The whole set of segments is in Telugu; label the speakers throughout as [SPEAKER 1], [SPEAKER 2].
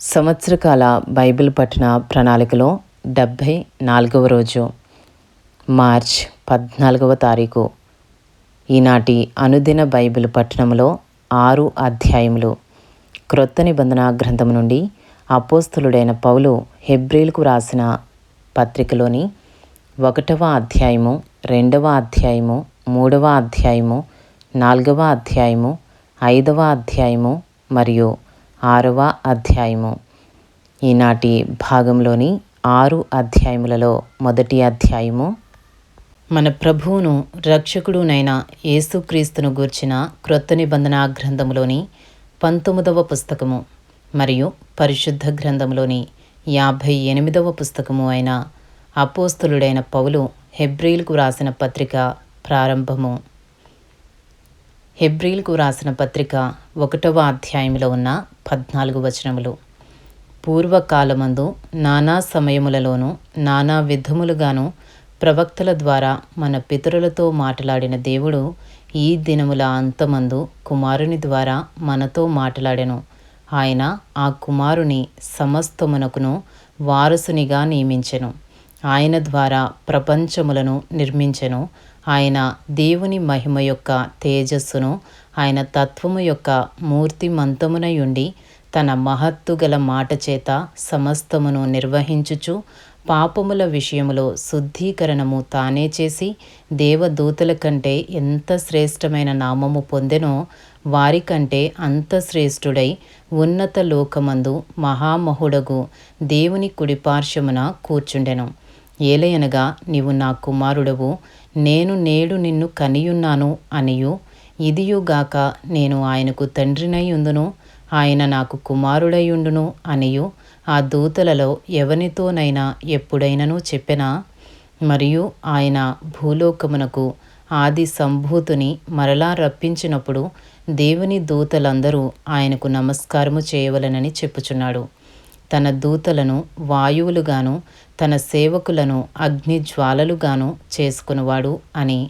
[SPEAKER 1] సంవత్సరకాల బైబిల్ పఠన ప్రణాళికలో డెబ్భై నాలుగవ రోజు మార్చ్ పద్నాలుగవ తారీఖు. ఈనాటి అనుదిన బైబిల్ పట్టణంలో ఆరు అధ్యాయములు. క్రొత్త నిబంధన గ్రంథం నుండి అపోస్తులుడైన పౌలు హెబ్రిల్కు రాసిన పత్రికలోని ఒకటవ అధ్యాయము రెండవ అధ్యాయము మూడవ అధ్యాయము నాలుగవ అధ్యాయము ఐదవ అధ్యాయము మరియు ఆరవ అధ్యాయము. ఈనాటి భాగంలోని ఆరు అధ్యాయములలో మొదటి అధ్యాయము. మన ప్రభువును రక్షకుడునైన యేసుక్రీస్తును గూర్చిన క్రొత్త నిబంధన గ్రంథములోని పంతొమ్మిదవ పుస్తకము మరియు పరిశుద్ధ గ్రంథంలోని యాభై ఎనిమిదవ పుస్తకము అయిన అపోస్తులుడైన పౌలు హెబ్రిల్కు రాసిన పత్రిక ప్రారంభము. హెబ్రిల్కు రాసిన పత్రిక ఒకటవ అధ్యాయంలో ఉన్న పద్నాలుగు వచనములు. పూర్వకాలమందు నానా సమయములలోనూ నానా విధములుగాను ప్రవక్తల ద్వారా మన పితరులతో మాట్లాడిన దేవుడు ఈ దినముల అంతమందు కుమారుని ద్వారా మనతో మాట్లాడెను. ఆయన ఆ కుమారుని సమస్తమునకును వారసునిగా నియమించెను. ఆయన ద్వారా ప్రపంచములను నిర్మించెను. ఆయన దేవుని మహిమ యొక్క తేజస్సును ఆయన తత్వము యొక్క మూర్తిమంతమునయుండి తన మహత్తు గల మాట చేత సమస్తమును నిర్వహించుచు పాపముల విషయములో శుద్ధీకరణము తానే చేసి దేవదూతల కంటే ఎంత శ్రేష్టమైన నామము పొందెనో వారికంటే అంత శ్రేష్ఠుడై ఉన్నత లోకమందు మహామహుడగు దేవుని కుడిపార్శ్వమున కూర్చుండెను. ఏలయనగా నీవు నా కుమారుడవు. నేను నేడు నిన్ను కనియున్నాను అనియు. ఇదియుగాక నేను ఆయనకు తండ్రినై ఉందును. ఆయన నాకు కుమారుడయుండును అనియు. ఆ దూతలలో ఎవనితోనైనా ఎప్పుడైనను చెప్పెనా? మరియు ఆయన భూలోకమునకు ఆది సంభూతుని మరలా రప్పించినప్పుడు దేవుని దూతలందరూ ఆయనకు నమస్కారము చేయవలనని చెప్పుచున్నాడు. తన దూతలను వాయువులుగాను తన సేవకులను అగ్ని జ్వాలలుగాను చేసుకునివాడు అని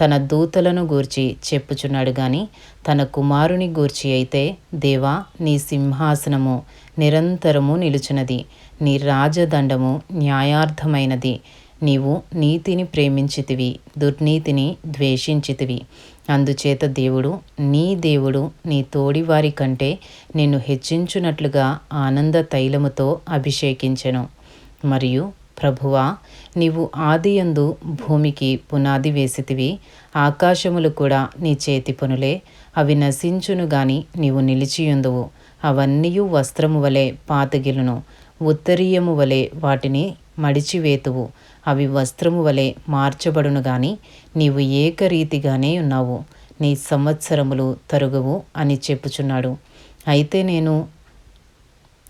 [SPEAKER 1] తన దూతలను గూర్చి చెప్పుచున్నాడు గాని తన కుమారుని గూర్చి అయితే దేవా నీ సింహాసనము నిరంతరము నిలుచున్నది నీ రాజదండము న్యాయార్థమైనది నీవు నీతిని ప్రేమించితివి దుర్నీతిని ద్వేషించితివి అందుచేత దేవుడు నీ దేవుడు నీ తోడివారి కంటే నిన్ను హెచ్చించునట్లుగా ఆనంద తైలముతో అభిషేకించెను. మరియు ప్రభువా నీవు ఆదియందు భూమికి పునాది వేసితివి ఆకాశములు కూడా నీ చేతి పనులే అవి నశించును గాని నీవు నిలిచియుందువు. అవన్నీ వస్త్రము వలె పాతగిలును ఉత్తరీయము వలె వాటిని మడిచివేతువు. అవి వస్త్రము వలె మార్చబడును గాని నీవు ఏకరీతిగానే ఉన్నావు. నీ సంవత్సరములు తరుగువు అని చెప్పుచున్నాడు. అయితే నేను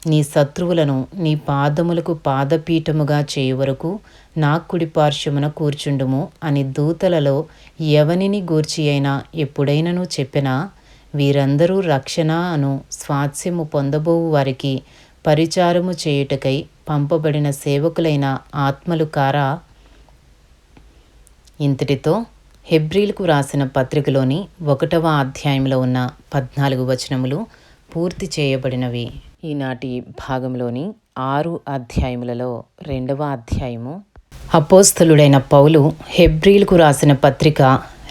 [SPEAKER 1] నీ శత్రువులను నీ పాదములకు పాదపీఠముగా చేయు వరకు నా కుడి పార్శ్వమున కూర్చుండుము అని దూతలలో ఎవనిని గూర్చి అయినా ఎప్పుడైనను చెప్పినా వీరందరూ రక్షణ అను స్వాస్యము పొందబోవు వారికి పరిచారము చేయుటకై పంపబడిన సేవకులైన ఆత్మలు కారా? ఇంతటితో హెబ్రిల్కు రాసిన పత్రికలోని ఒకటవ అధ్యాయంలో ఉన్న పద్నాలుగు వచనములు పూర్తి చేయబడినవి. ఈనాటి భాగంలోని ఆరు అధ్యాయములలో రెండవ అధ్యాయము. అపోస్తలుడైన పౌలు హెబ్రిల్కు రాసిన పత్రిక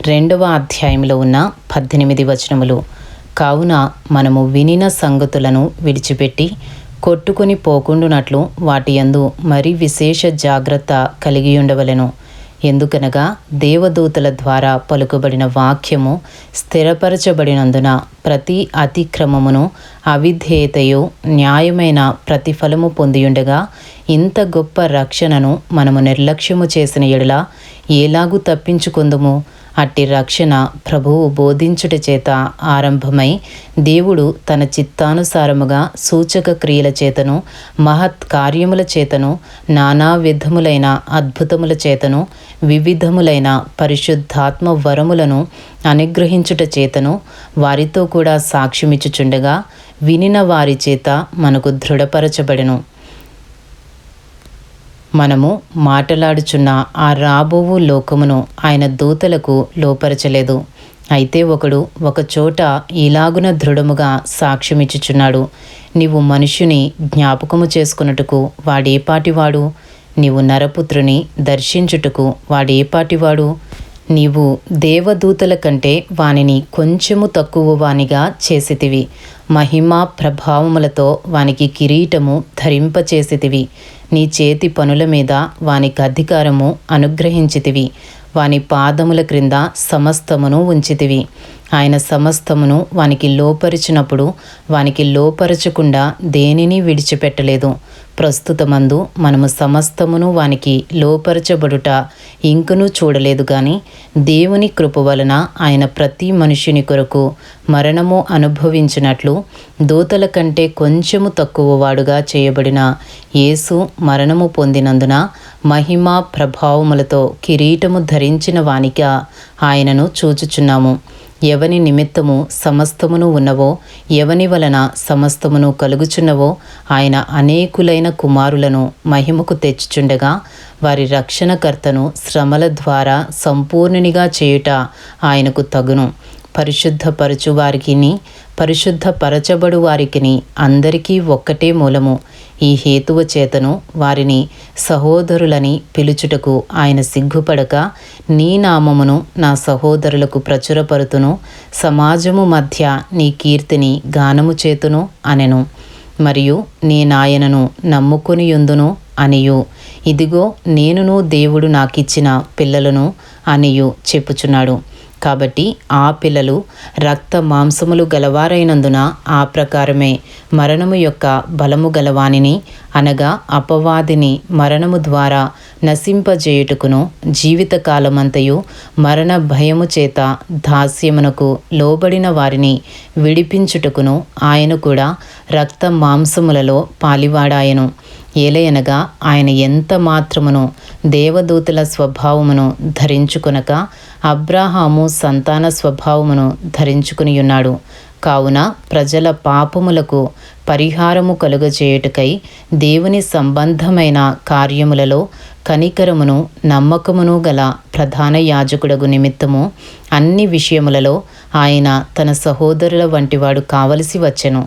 [SPEAKER 1] రెండవ అధ్యాయంలో ఉన్న పద్దెనిమిది వచనములు. కావున మనము వినిన సంగతులను విడిచిపెట్టి కొట్టుకుని పోకుండునట్లు వాటి యందు మరి విశేష జాగ్రత్త కలిగి ఉండవలెను ఎందుకనగా దేవదూతల ద్వారా పలుకబడిన వాక్యము స్థిరపరచబడినందున ప్రతి అతిక్రమమును అవిధేయతయు న్యాయమైన ప్రతిఫలము పొందియుండగా ఇంత గొప్ప రక్షణను మనము నిర్లక్ష్యము చేసిన ఎడల ఏలాగు తప్పించుకుందుము? అట్టి రక్షణ ప్రభువు బోధించుట చేత ఆరంభమై దేవుడు తన చిత్తానుసారముగా సూచక క్రియల చేతను మహత్ కార్యముల చేతను నానా విధములైన అద్భుతముల చేతను వివిధములైన పరిశుద్ధాత్మ వరములను అనుగ్రహించుట చేతను వారితో కూడా సాక్ష్యమిచ్చుచుండగా వినిన వారి చేత మనకు దృఢపరచబడెను. మనము మాటలాడుచున్న ఆ రాబోవు లోకమును ఆయన దూతలకు లోపరచలేదు. అయితే ఒకడు ఒకచోట ఇలాగున దృఢముగా సాక్ష్యమిచ్చుచున్నాడు. నీవు మనుషుని జ్ఞాపకము చేసుకున్నట్టుకు వాడేపాటివాడు? నీవు నరపుత్రుని దర్శించుటకు వాడేపాటివాడు? నీవు దేవదూతల కంటే వానిని కొంచెము తక్కువ వానిగా చేసితివి. మహిమా ప్రభావములతో వానికి కిరీటము ధరింపచేసితివి. నీ చేతి పనుల మీద వానికి అధికారము అనుగ్రహించితివి. వాని పాదముల క్రింద సమస్తమును ఉంచితివి. ఆయన సమస్తమును వానికి లోపరిచినప్పుడు వానికి లోపరచకుండా దేనిని విడిచిపెట్టలేదు. ప్రస్తుతమందు మనము సమస్తమును వానికి లోపరచబడుట ఇంకనూ చూడలేదు కానీ దేవుని కృప వలన ఆయన ప్రతి మనుషుని కొరకు మరణము అనుభవించినట్లు దూతల కంటే కొంచెము తక్కువ వాడుగా చేయబడిన యేసు మరణము పొందినందున మహిమ ప్రభావములతో కిరీటము ధరించిన వానిగా ఆయనను చూచుచున్నాము. ఎవని నిమిత్తము సమస్తమును ఉన్నవో ఎవని వలన సమస్తమును కలుగుచున్నవో ఆయన అనేకులైన కుమారులను మహిమకు తెచ్చుచుండగా వారి రక్షణకర్తను శ్రమల ద్వారా సంపూర్ణునిగా చేయుట ఆయనకు తగును. పరిశుద్ధపరచు వారికిని పరిశుద్ధపరచబడు వారికిని అందరికీ ఒక్కటే మూలము. ఈ హేతువ చేతను వారిని సహోదరులని పిలుచుటకు ఆయన సిగ్గుపడక నీ నామమును నా సహోదరులకు ప్రచురపరుతును సమాజము మధ్య నీ కీర్తిని గానము చేతును అనెను. మరియు నేనాయనను నమ్ముకునియుందును అనియు. ఇదిగో నేనును దేవుడు నాకిచ్చిన పిల్లలను అనియు చెప్పుచున్నాడు. కాబట్టి ఆ పిల్లలు రక్త మాంసములు గలవారైనందున ఆ ప్రకారమే మరణము యొక్క బలము గలవానిని అనగా అపవాదిని మరణము ద్వారా నశింపజేయుటకును జీవితకాలమంతయు మరణ భయము చేత దాస్యమునకు లోబడిన వారిని విడిపించుటకును ఆయన కూడా రక్త మాంసములలో పాలివాడాయను. ఏలయనగా ఆయన ఎంత మాత్రమును దేవదూతల స్వభావమును ధరించుకొనక అబ్రాహాము సంతాన స్వభావమును ధరించుకునియున్నాడు. కావున ప్రజల పాపములకు పరిహారము కలుగజేయుటకై దేవుని సంబంధమైన కార్యములలో కనికరమును నమ్మకమును గల ప్రధాన యాజకుడగు నిమిత్తము అన్ని విషయములలో ఆయన తన సహోదరుల వంటివాడు కావలసి వచ్చెను.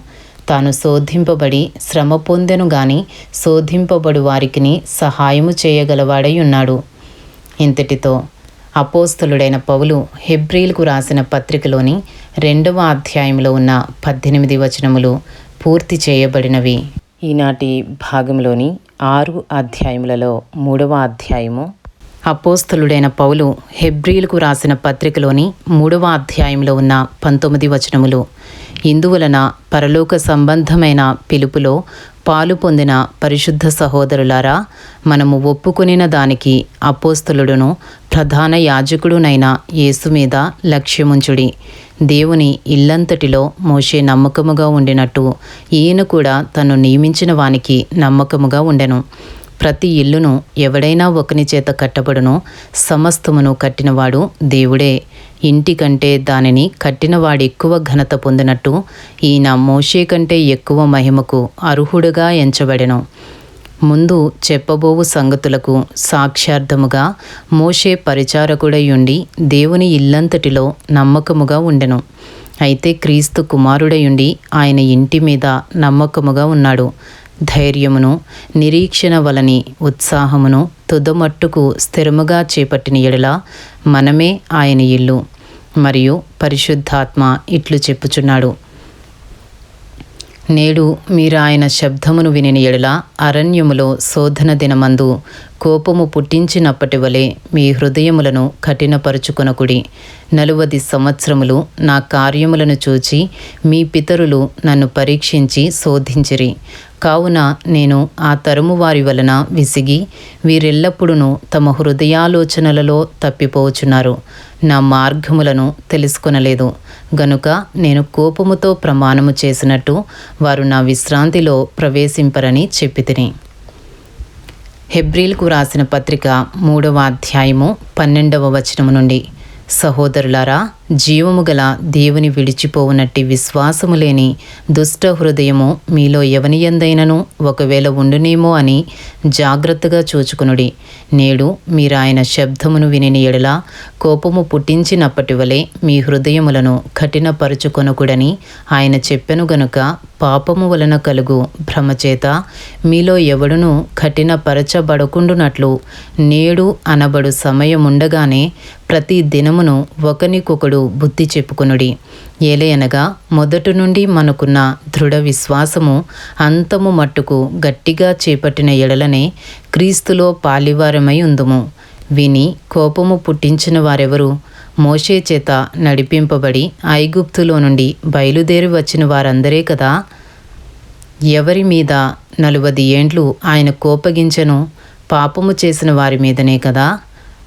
[SPEAKER 1] తాను శోధింపబడి శ్రమ పొందెను గాని శోధింపబడు వారికిని సహాయము చేయగలవాడై ఉన్నాడు ఇంతటితో అపోస్తులుడైన పౌలు హెబ్రిల్కు రాసిన పత్రికలోని రెండవ అధ్యాయంలో ఉన్న పద్దెనిమిది వచనములు పూర్తి చేయబడినవి. ఈనాటి భాగంలోని ఆరు అధ్యాయములలో మూడవ అధ్యాయము. అపోస్తలుడైన పౌలు హెబ్రిల్కు రాసిన పత్రికలోని మూడవ అధ్యాయంలో ఉన్న పంతొమ్మిది వచనములు ఇందువలన పరలోక సంబంధమైన పిలుపులో పాలు పొందిన పరిశుద్ధ సహోదరులారా మనము ఒప్పుకొనిన దానికి అపోస్తలుడును ప్రధాన యాజకుడునైన యేసు మీద లక్ష్యముంచుడి. దేవుని ఇల్లంతటిలో మోషే నమ్మకముగా ఉండినట్టు ఈయన కూడా తను నియమించిన వానికి నమ్మకముగా ఉండెను. ప్రతి ఇల్లును ఎవడైనా ఒకని చేత కట్టబడును సమస్తమును కట్టినవాడు దేవుడే. ఇంటి కంటే దానిని కట్టినవాడు ఎక్కువ ఘనత పొందినట్టు ఈయన మోషే కంటే ఎక్కువ మహిమకు అర్హుడుగా ఎంచబడెను. ముందు చెప్పబోవు సంగతులకు సాక్ష్యార్థముగా మోషే పరిచారకుడై ఉండి దేవుని ఇల్లంతటిలో నమ్మకముగా ఉండెను. అయితే క్రీస్తు కుమారుడయుండి ఆయన ఇంటి మీద నమ్మకముగా ఉన్నాడు. ధైర్యమును నిరీక్షణ వలని ఉత్సాహమును తుదమట్టుకు స్థిరముగా చేపట్టిన ఎడల మనమే ఆయన ఇల్లు మరియు పరిశుద్ధాత్మ ఇట్లు చెప్పుచున్నాడు. నేడు మీరు ఆయన శబ్దమును వినిన ఎడల అరణ్యములో శోధన దినమందు కోపము పుట్టించినప్పటి వలె మీ హృదయములను కఠినపరుచుకొనకుడి. నలువది సంవత్సరములు నా కార్యములను చూచి మీ పితరులు నన్ను పరీక్షించి శోధించిరి. కావున నేను ఆ తరుము వారి వలన విసిగి వీరెల్లప్పుడూ తమ హృదయాలోచనలలో తప్పిపోచున్నారు. నా మార్గములను తెలుసుకొనలేదు. గనుక నేను కోపముతో ప్రమాణము చేసినట్టు వారు నా విశ్రాంతిలో ప్రవేశింపరని చెప్పితిని. హెబ్రిల్కు రాసిన పత్రిక మూడవ అధ్యాయము పన్నెండవ వచనము నుండి. సహోదరులారా జీవము గల దేవుని విడిచిపోవునట్టి విశ్వాసము లేని దుష్ట హృదయము మీలో ఎవనియందైనను ఒకవేళ ఉండునేమో అని జాగ్రత్తగా చూచుకునుడి. నేడు మీరు ఆయన శబ్దమును వినిని ఎడల కోపము పుట్టించినప్పటి వలె మీ హృదయములను కఠినపరుచుకొనకుడని ఆయన చెప్పెను గనుక పాపము వలన కలుగు భ్రమచేత మీలో ఎవడును కఠినపరచబడకుండునట్లు నేడు అనబడు సమయముండగానే ప్రతి దినమును ఒకనికొకడు బుద్ధి చెప్పుకొనుడి. ఏలయనగా మొదటి నుండి మనకున్న దృఢ విశ్వాసము అంతము మట్టుకు గట్టిగా చేపట్టిన ఎడలనే క్రీస్తులో పాలివారమై ఉందుము. విని కోపము పుట్టించిన వారెవరు మోషే చేత నడిపింపబడి ఐగుప్తులో నుండి బయలుదేరి వచ్చిన వారందరే కదా? ఎవరి మీద నలువది ఏండ్లు ఆయన కోపగించను? పాపము చేసిన వారి మీదనే కదా?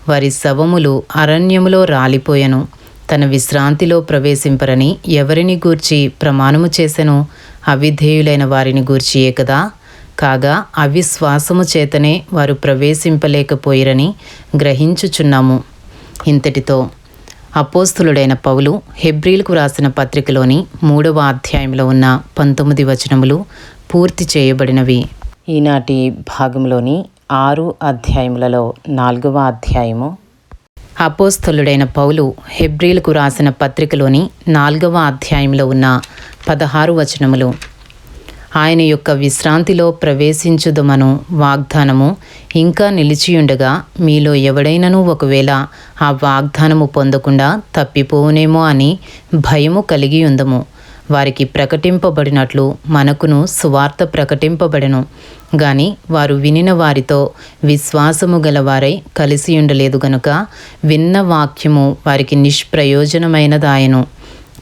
[SPEAKER 1] వారి శవములు అరణ్యములో రాలిపోయెను. తన విశ్రాంతిలో ప్రవేశింపరని ఎవరిని గూర్చి ప్రమాణము చేసెను? అవిధేయులైన వారిని గూర్చియే కదా. కాగా అవిశ్వాసము చేతనే వారు ప్రవేశింపలేకపోయిరని గ్రహించుచున్నాము. ఇంతటితో అపోస్తులుడైన పౌలు హెబ్రిల్కు రాసిన పత్రికలోని మూడవ అధ్యాయంలో ఉన్న పంతొమ్మిది వచనములు పూర్తి చేయబడినవి. ఈనాటి భాగంలోని ఆరు అధ్యాయములలో నాలుగవ అధ్యాయము అపోస్థలుడైన పౌలు హెబ్రిల్కు రాసిన పత్రికలోని నాలుగవ అధ్యాయంలో ఉన్న పదహారు వచనములు. ఆయన యొక్క విశ్రాంతిలో ప్రవేశించుదమను వాగ్దానము ఇంకా నిలిచియుండగా మీలో ఎవడైనను ఒకవేళ ఆ వాగ్దానము పొందకుండా తప్పిపోవునేమో అని భయము కలిగి ఉందము వారికి ప్రకటింపబడినట్లు మనకును సువార్త ప్రకటింపబడెను. గాని వారు వినిన వారితో విశ్వాసము గలవారై కలిసి ఉండలేదు గనుక విన్న వాక్యము వారికి నిష్ప్రయోజనమైనదాయను.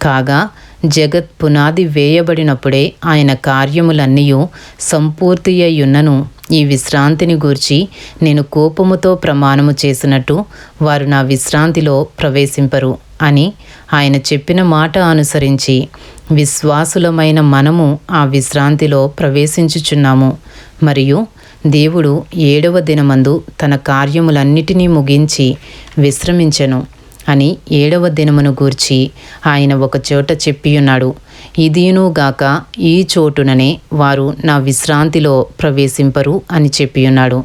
[SPEAKER 1] కాగా జగత్ పునాది వేయబడినప్పుడే ఆయన కార్యములన్నీ సంపూర్తి అయ్యున్నను ఈ విశ్రాంతిని గూర్చి నేను కోపముతో ప్రమాణము చేసినట్టు వారు నా విశ్రాంతిలో ప్రవేశింపరు అని ఆయన చెప్పిన మాట అనుసరించి విశ్వాసులమైన మనము ఆ విశ్రాంతిలో ప్రవేశించుచున్నాము. మరియు దేవుడు ఏడవ దినమందు తన కార్యములన్నిటినీ ముగించి విశ్రమించెను అని ఏడవ దినమును గూర్చి ఆయన ఒక చోట చెప్పియున్నాడు. ఇదియునుగాక ఈ చోటుననే వారు నా విశ్రాంతిలో ప్రవేశింపరు అని చెప్పియున్నాడు.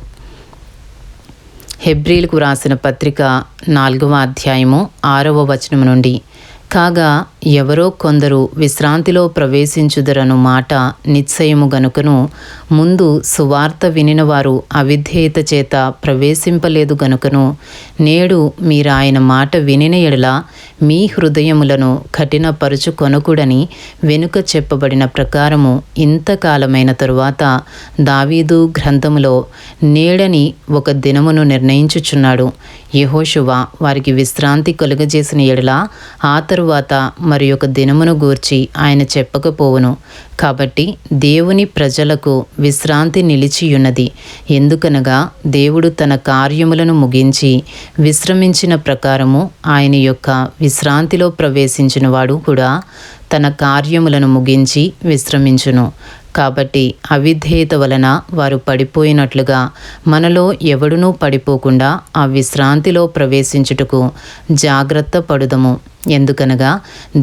[SPEAKER 1] హెబ్రిల్కు రాసిన పత్రిక నాలుగవ అధ్యాయము ఆరవ వచనము నుండి. కాగా ఎవరో కొందరు విశ్రాంతిలో ప్రవేశించుదరను మాట నిశ్చయము గనుకను ముందు సువార్త వినినవారు అవిధేయత చేత ప్రవేశింపలేదు గనుకను నేడు మీరు ఆయన మాట వినిన ఎడల మీ హృదయములను కఠినపరుచుకొనకుడని వెనుక చెప్పబడిన ప్రకారము ఇంతకాలమైన తరువాత దావీదు గ్రంథములో నేడని ఒక దినమును నిర్ణయించుచున్నాడు. యహోశువ వారికి విశ్రాంతి కలుగజేసిన ఎడల ఆ తరువాత మరి ఒక దినమును గూర్చి ఆయన చెప్పకపోవును. కాబట్టి దేవుని ప్రజలకు విశ్రాంతి నిలిచియున్నది. ఎందుకనగా దేవుడు తన కార్యములను ముగించి విశ్రమించిన ప్రకారము ఆయన యొక్క విశ్రాంతిలో ప్రవేశించిన వాడు కూడా తన కార్యములను ముగించి విశ్రమించును. కాబట్టి అవిధేయత వలన వారు పడిపోయినట్లుగా మనలో ఎవడునూ పడిపోకుండా ఆ విశ్రాంతిలో ప్రవేశించుటకు జాగ్రత్త పడుదము. ఎందుకనగా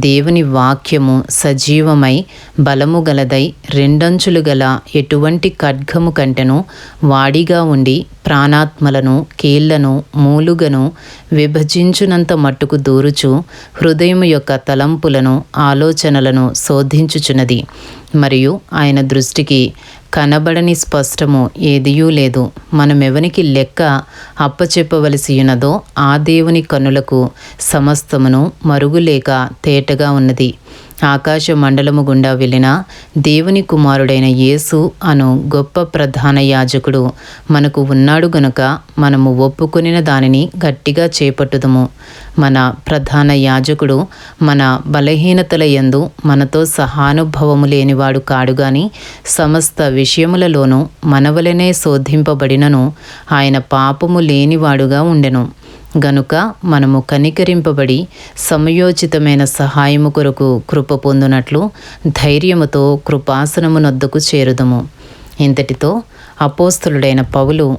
[SPEAKER 1] దేవుని వాక్యము సజీవమై బలము గలదై రెండంచులు గల ఎటువంటి ఖడ్గము కంటెను వాడిగా ఉండి ప్రాణాత్మలను కీళ్ళను మూలుగను విభజించునంత మట్టుకు దూరుచు హృదయం యొక్క తలంపులను ఆలోచనలను శోధించుచున్నది. మరియు ఆయన దృష్టికి కనబడని స్పష్టము ఏదియూ లేదు. మనమెవనికి లెక్క అప్పచెప్పవలసి ఉన్నదో ఆ దేవుని కనులకు సమస్తమును మరుగులేక తేటగా ఉన్నది. ఆకాశ మండలము గుండా వెళ్ళిన దేవుని కుమారుడైన యేసు అను గొప్ప ప్రధాన యాజకుడు మనకు ఉన్నాడు గనుక మనము ఒప్పుకొనిన దానిని గట్టిగా చేపట్టుదము. మన ప్రధాన యాజకుడు మన బలహీనతల యందు మనతో సహానుభవము లేనివాడు కాడు గాని సమస్త విషయములలోనూ మనవలనే శోధింపబడినను ఆయన పాపము లేనివాడుగా ఉండెను. గనుక మనము కనికరింపబడి సమయోచితమైన సహాయము కొరకు కృప పొందునట్లు ధైర్యముతో కృపాసనమునొద్దకు చేరుదము. ఇంతటితో అపోస్తులుడైన పౌలు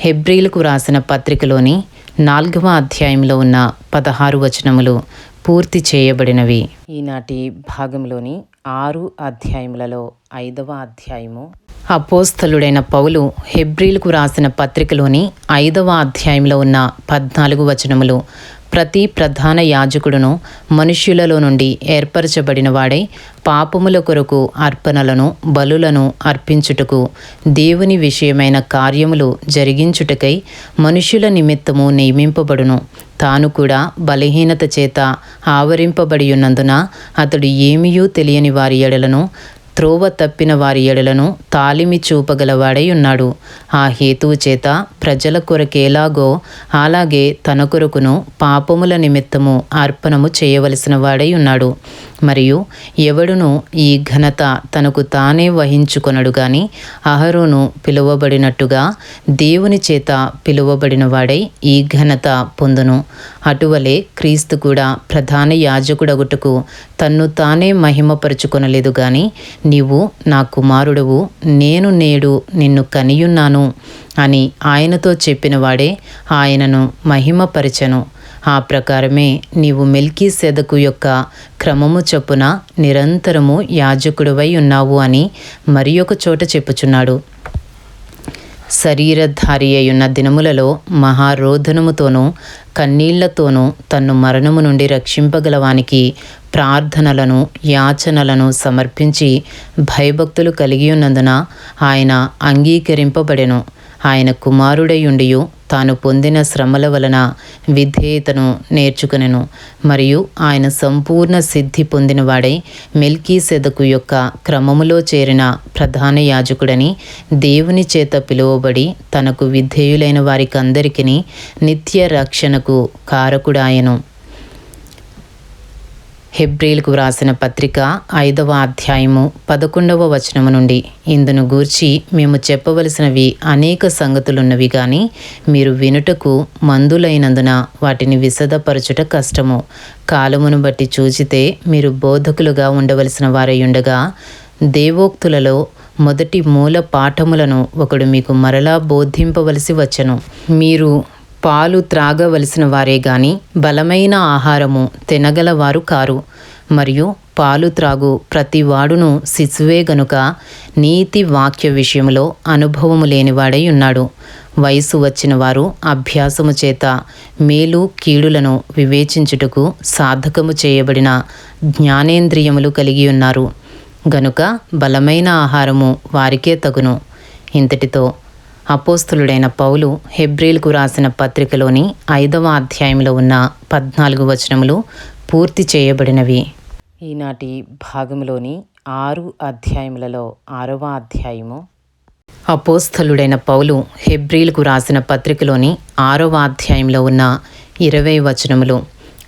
[SPEAKER 1] హెబ్రిలకు రాసిన పత్రికలోని నాలుగవ అధ్యాయంలో ఉన్న పదహారు వచనములు పూర్తి చేయబడినవి. ఈనాటి భాగంలోని ఆరు అధ్యాయములలో ఐదవ అధ్యాయము అపోస్థలుడైన పౌలు హెబ్రిల్కు రాసిన పత్రికలోని ఐదవ అధ్యాయంలో ఉన్న పద్నాలుగు వచనములు ప్రతి ప్రధాన యాజకుడును మనుష్యులలో నుండి ఏర్పరచబడిన వాడై పాపముల కొరకు అర్పణలను బలులను అర్పించుటకు దేవుని విషయమైన కార్యములు జరిగించుటకై మనుష్యుల నిమిత్తము నియమింపబడును. తాను కూడా బలహీనత చేత ఆవరింపబడి ఉన్నందున అతడు ఏమీయూ తెలియని వారి ఎడలను త్రోవ తప్పిన వారి ఎడలను తాలిమి చూపగలవాడై ఉన్నాడు ఆ హేతువు చేత ప్రజల కొరకేలాగో అలాగే తన కొరకును పాపముల నిమిత్తము అర్పణము చేయవలసిన వాడై ఉన్నాడు మరియు ఎవడును ఈ ఘనత తనకు తానే వహించుకొనడు గాని అహరోను పిలువబడినట్టుగా దేవుని చేత పిలువబడిన వాడై ఈ ఘనత పొందును. అటువలే క్రీస్తు కూడా ప్రధాన యాజకుడగుటకు తన్ను తానే మహిమపరుచుకొనలేదు గాని నీవు నా కుమారుడవు నేను నేడు నిన్ను కనియున్నాను అని ఆయనతో చెప్పినవాడే ఆయనను మహిమపరచను. ఆ ప్రకారమే నీవు మెల్కీ సెదకు యొక్క క్రమము చొప్పున నిరంతరము యాజకుడివై ఉన్నావు అని మరి ఒక చోట చెప్పుచున్నాడు. శరీరధారి అయ్యున్న దినములలో మహారోధనముతోనూ కన్నీళ్ళతోనూ తన్ను మరణము నుండి రక్షింపగలవానికి ప్రార్థనలను యాచనలను సమర్పించి భయభక్తులు కలిగి ఉన్నందున ఆయన అంగీకరింపబడెను. ఆయన కుమారుడయుండియు. తాను పొందిన శ్రమల వలన విధేయతను నేర్చుకునెను. మరియు ఆయన సంపూర్ణ సిద్ధి పొందినవాడై మెల్కీ సెదకు యొక్క క్రమములో చేరిన ప్రధాన యాజకుడని దేవుని చేత పిలువబడి తనకు విధేయులైన వారికందరికీ నిత్య రక్షణకు కారకుడాయను. హెబ్రిల్కు వ్రాసిన పత్రిక ఐదవ అధ్యాయము పదకొండవ వచనము నుండి. ఇందును గూర్చి మేము చెప్పవలసినవి అనేక సంగతులున్నవి కానీ మీరు వినుటకు మందులైనందున వాటిని విశదపరచుట కష్టము. కాలమును బట్టి చూచితే మీరు బోధకులుగా ఉండవలసిన వారై ఉండగా దేవోక్తులలో మొదటి మూల పాఠములను ఒకడు మీకు మరలా బోధింపవలసి వచ్చను. మీరు పాలు త్రాగవలసిన వారే గాని బలమైన ఆహారము తినగలవారు కారు. మరియు పాలు త్రాగు ప్రతి వాడును శిశువే గనుక నీతి వాక్య విషయంలో అనుభవము లేనివాడై ఉన్నాడు. వయసు వచ్చిన వారు అభ్యాసము చేత మేలు కీడులను వివేచించుటకు సాధకము చేయబడిన జ్ఞానేంద్రియములు కలిగి ఉన్నారు. గనుక బలమైన ఆహారము వారికే తగును. ఇంతటితో అపోస్తులుడైన పౌలు హెబ్రిల్కు రాసిన పత్రికలోని ఐదవ అధ్యాయంలో ఉన్న పద్నాలుగు వచనములు పూర్తి చేయబడినవి. ఈనాటి భాగంలోని ఆరు అధ్యాయములలో ఆరవ అధ్యాయము. అపోస్థలుడైన పౌలు హెబ్రిల్కు రాసిన పత్రికలోని ఆరవ అధ్యాయంలో ఉన్న ఇరవై వచనములు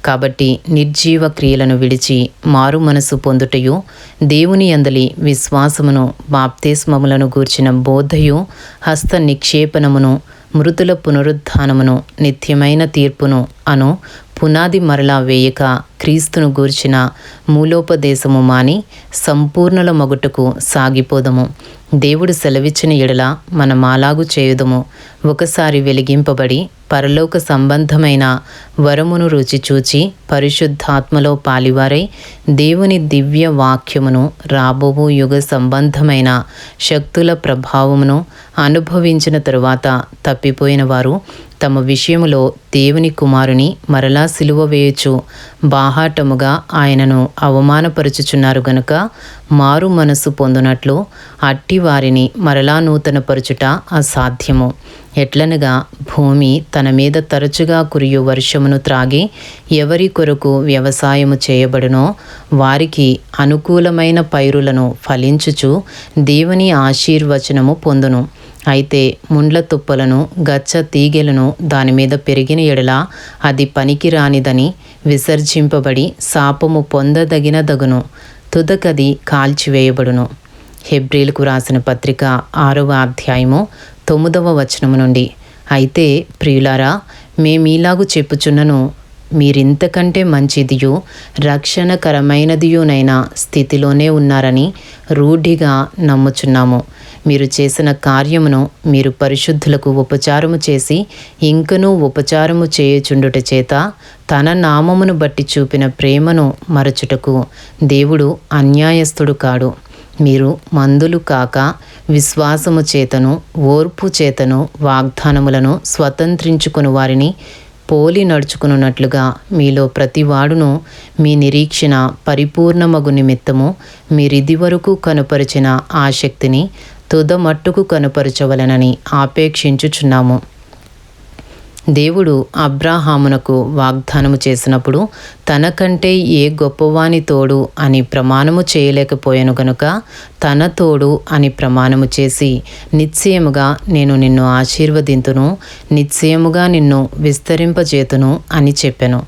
[SPEAKER 1] కాబట్టి నిర్జీవ క్రియలను విడిచి మారు మనసు పొందుటయు దేవుని అందలి విశ్వాసమును బాప్తిస్మములను గూర్చిన బోధయు హస్త నిక్షేపణమును మృతుల పునరుద్ధానమును నిత్యమైన తీర్పును అను పునాది మరలా వేయక క్రీస్తును గూర్చిన మూలోపదేశము మాని సంపూర్ణల మొగుటకు సాగిపోదము. దేవుడు సెలవిచ్చిన ఎడల మనమాలాగు చేయుదము. ఒకసారి వెలిగింపబడి పరలోక సంబంధమైన వరమును రుచి చూచి పరిశుద్ధాత్మలో పాలివారై దేవుని దివ్య వాక్యమును రాబోవు యుగ సంబంధమైన శక్తుల ప్రభావమును అనుభవించిన తరువాత తప్పిపోయిన వారు తమ విషయములో దేవుని కుమారుని మరలా సిలువ వేయచు బాహాటముగా ఆయనను అవమానపరుచుచున్నారు గనుక మారు మనసు పొందునట్లు అట్టి వారిని మరలా నూతనపరచుట అసాధ్యము. ఎట్లనగా భూమి తన మీద తరచుగా కురియు వర్షమును త్రాగి ఎవరి కొరకు వ్యవసాయము చేయబడునో వారికి అనుకూలమైన పైరులను ఫలించుచు దేవుని ఆశీర్వచనము పొందును. అయితే ముండ్ల తుప్పలను గచ్చ తీగెలను దాని మీద పెరిగిన ఎడల అది పనికిరానిదని విసర్జింపబడి శాపము పొందదగిన దగును తుదకది కాల్చివేయబడును. హెబ్రిల్కు రాసిన పత్రిక ఆరవ అధ్యాయము తొమ్మిదవ వచనము నుండి. అయితే ప్రియులారా మేమీలాగు చెప్పుచున్నను మీరింతకంటే మంచిదియు రక్షణకరమైనదియునైన స్థితిలోనే ఉన్నారని రూఢిగా నమ్ముచున్నాము. మీరు చేసిన కార్యమును మీరు పరిశుద్ధులకు ఉపచారము చేసి ఇంకనూ ఉపచారము చేయుచుండుట చేత తన నామమును బట్టి చూపిన ప్రేమను మరచుటకు దేవుడు అన్యాయస్థుడు కాడు. మీరు మందులు కాక విశ్వాసము చేతను ఓర్పు చేతను వాగ్దానములను స్వతంత్రించుకుని వారిని పోలి నడుచుకున్నట్లుగా మీలో ప్రతివాడును మీ నిరీక్షణ పరిపూర్ణమగు నిమిత్తము మీరిదివరకు కనుపరిచిన ఆసక్తిని తుదమట్టుకు కనుపరచవలనని ఆపేక్షించుచున్నాము. దేవుడు అబ్రాహామునకు వాగ్దానము చేసినప్పుడు తనకంటే ఏ గొప్పవాని తోడు అని ప్రమాణము చేయలేకపోయాను గనుక తన తోడు అని ప్రమాణము చేసి నిశ్చయముగా నేను నిన్ను ఆశీర్వదింతును నిశ్చయముగా నిన్ను విస్తరింపజేతును అని చెప్పాను.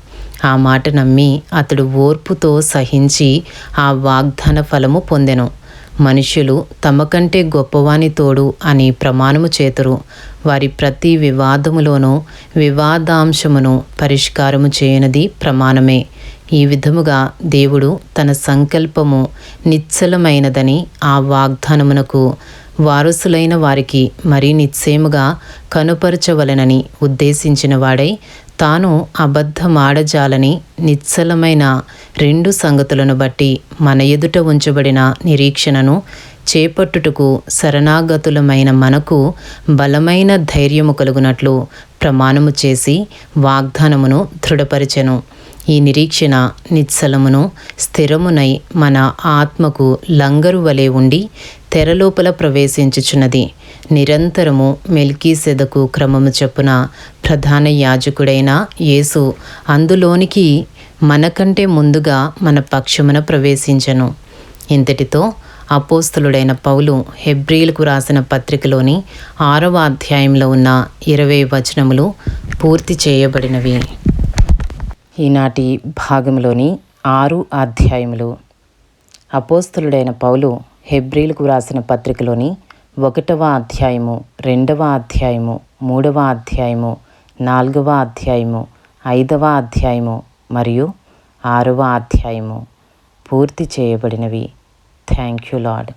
[SPEAKER 1] ఆ మాట నమ్మి అతడు ఓర్పుతో సహించి ఆ వాగ్దాన ఫలము పొందెను. మనుష్యులు తమకంటే గొప్పవాని తోడు అని ప్రమాణము చేతురు. వారి ప్రతి వివాదములోనూ వివాదాంశమును పరిష్కారము చేయనది ప్రమాణమే. ఈ విధముగా దేవుడు తన సంకల్పము నిశ్చలమైనదని ఆ వాగ్దానమునకు వారసులైన వారికి మరీ నిశ్చయముగా కనుపరచవలనని ఉద్దేశించిన వాడై తాను అబద్ధమాడజాలని నిశ్చలమైన రెండు సంగతులను బట్టి మన ఎదుట ఉంచబడిన నిరీక్షణను చేపట్టుటకు శరణాగతులమైన మనకు బలమైన ధైర్యము కలుగునట్లు ప్రమాణము చేసి వాగ్దానమును దృఢపరిచెను. ఈ నిరీక్షణ నిశ్చలమును స్థిరమునై మన ఆత్మకు లంగరు వలె ఉండి తెరలోపల ప్రవేశించుచున్నది. నిరంతరము మెల్కీసెదకు క్రమము చెప్పున ప్రధాన యాజకుడైన యేసు అందులోనికి మనకంటే ముందుగా మన పక్షమున ప్రవేశించను. ఇంతటితో అపోస్తులుడైన పౌలు హెబ్రిలకు రాసిన పత్రికలోని ఆరవ అధ్యాయంలో ఉన్న ఇరవై వచనములు పూర్తి చేయబడినవి. ఈనాటి భాగంలోని ఆరు అధ్యాయములు. అపోస్తులుడైన పౌలు హెబ్రిలకు రాసిన పత్రికలోని ఒకటవ అధ్యాయము రెండవ అధ్యాయము మూడవ అధ్యాయము నాలుగవ అధ్యాయము ఐదవ అధ్యాయము మరియు ఆరవ అధ్యాయము. పూర్తి చేయబడినవి. Thank you lord